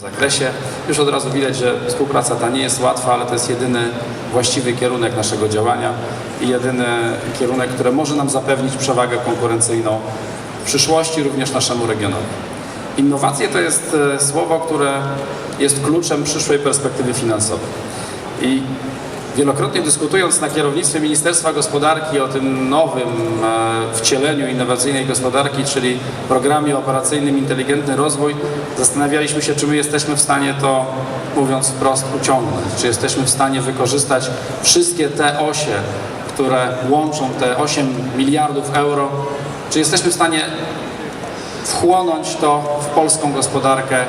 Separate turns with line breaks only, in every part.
zakresie. Już od razu widać, że współpraca ta nie jest łatwa, ale to jest jedyny właściwy kierunek naszego działania i jedyny kierunek, który może nam zapewnić przewagę konkurencyjną w przyszłości również naszemu regionowi. Innowacje to jest e, słowo, które jest kluczem przyszłej perspektywy finansowej. I wielokrotnie dyskutując na kierownictwie Ministerstwa Gospodarki o tym nowym e, wcieleniu innowacyjnej gospodarki, czyli programie operacyjnym Inteligentny Rozwój, zastanawialiśmy się, czy my jesteśmy w stanie to, mówiąc wprost, uciągnąć. Czy jesteśmy w stanie wykorzystać wszystkie te osie, które łączą te 8 miliardów euro, czy jesteśmy w stanie wchłonąć to w polską gospodarkę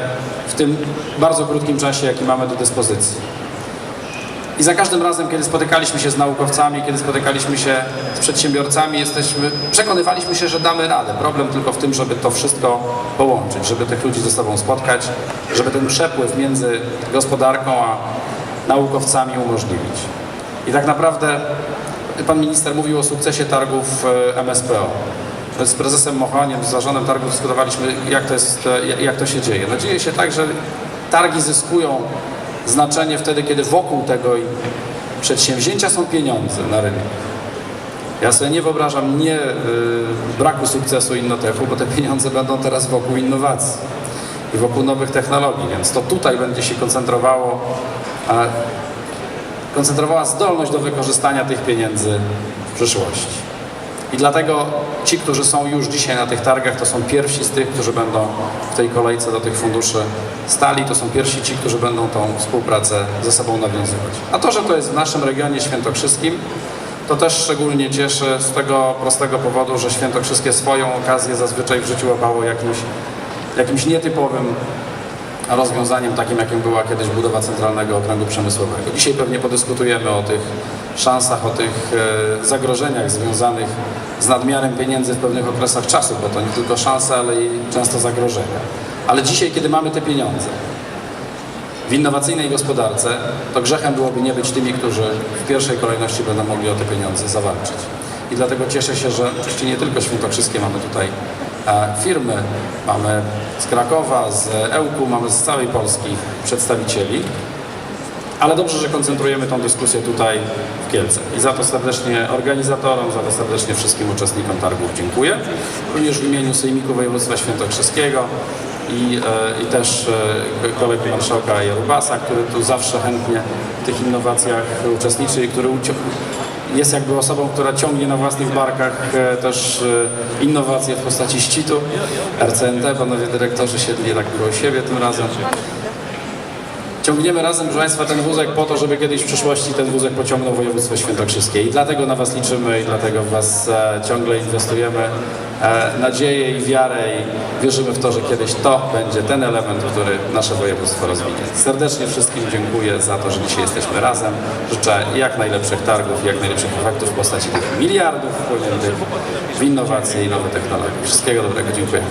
w tym bardzo krótkim czasie, jaki mamy do dyspozycji. I za każdym razem, kiedy spotykaliśmy się z naukowcami, kiedy spotykaliśmy się z przedsiębiorcami, jesteśmy, przekonywaliśmy się, że damy radę. Problem tylko w tym, żeby to wszystko połączyć, żeby tych ludzi ze sobą spotkać, żeby ten przepływ między gospodarką a naukowcami umożliwić. I tak naprawdę pan minister mówił o sukcesie targów e, MSPO. Z prezesem Mochoniem, z zarządem targów dyskutowaliśmy, jak to, jest, e, jak to się dzieje. No dzieje się tak, że targi zyskują znaczenie wtedy, kiedy wokół tego przedsięwzięcia są pieniądze na rynku. Ja sobie nie wyobrażam nie y, braku sukcesu Innotechu, bo te pieniądze będą teraz wokół innowacji i wokół nowych technologii, więc to tutaj będzie się koncentrowało, koncentrowała zdolność do wykorzystania tych pieniędzy w przyszłości. I dlatego ci, którzy są już dzisiaj na tych targach, to są pierwsi z tych, którzy będą w tej kolejce do tych funduszy stali. To są pierwsi ci, którzy będą tą współpracę ze sobą nawiązywać. A to, że to jest w naszym regionie świętokrzyskim, to też szczególnie cieszy z tego prostego powodu, że świętokrzyskie swoją okazję zazwyczaj w życiu łapało jakimś, jakimś nietypowym rozwiązaniem takim, jakim była kiedyś budowa centralnego okręgu przemysłowego. Dzisiaj pewnie podyskutujemy o tych szansach, o tych e, zagrożeniach związanych z nadmiarem pieniędzy w pewnych okresach czasu, bo to nie tylko szanse, ale i często zagrożenia. Ale dzisiaj, kiedy mamy te pieniądze w innowacyjnej gospodarce, to grzechem byłoby nie być tymi, którzy w pierwszej kolejności będą mogli o te pieniądze zawalczyć. I dlatego cieszę się, że oczywiście nie tylko świętokrzyskie mamy tutaj firmy, mamy z Krakowa, z Ełku, mamy z całej Polski przedstawicieli, ale dobrze, że koncentrujemy tą dyskusję tutaj w Kielce. I za to serdecznie organizatorom, za to serdecznie wszystkim uczestnikom targów dziękuję. Również w imieniu Sejmiku Województwa Świętokrzysskiego i, e, i też e, kolegi marszałka Jarubasa, który tu zawsze chętnie w tych innowacjach uczestniczy i który jest jakby osobą, która ciągnie na własnych barkach e, też e, innowacje w postaci szczytu. RCNT, panowie dyrektorzy siedli tak koło siebie tym razem. Ciągniemy razem, proszę Państwa, ten wózek po to, żeby kiedyś w przyszłości ten wózek pociągnął województwo świętokrzyskie. I dlatego na Was liczymy i dlatego w Was e, ciągle inwestujemy e, nadzieję i wiarę i wierzymy w to, że kiedyś to będzie ten element, który nasze województwo rozwinie. Serdecznie wszystkim dziękuję za to, że dzisiaj jesteśmy razem. Życzę jak najlepszych targów jak najlepszych efektów w postaci tych miliardów wpłyniętych w innowacje i nowe technologie. Wszystkiego dobrego, dziękuję.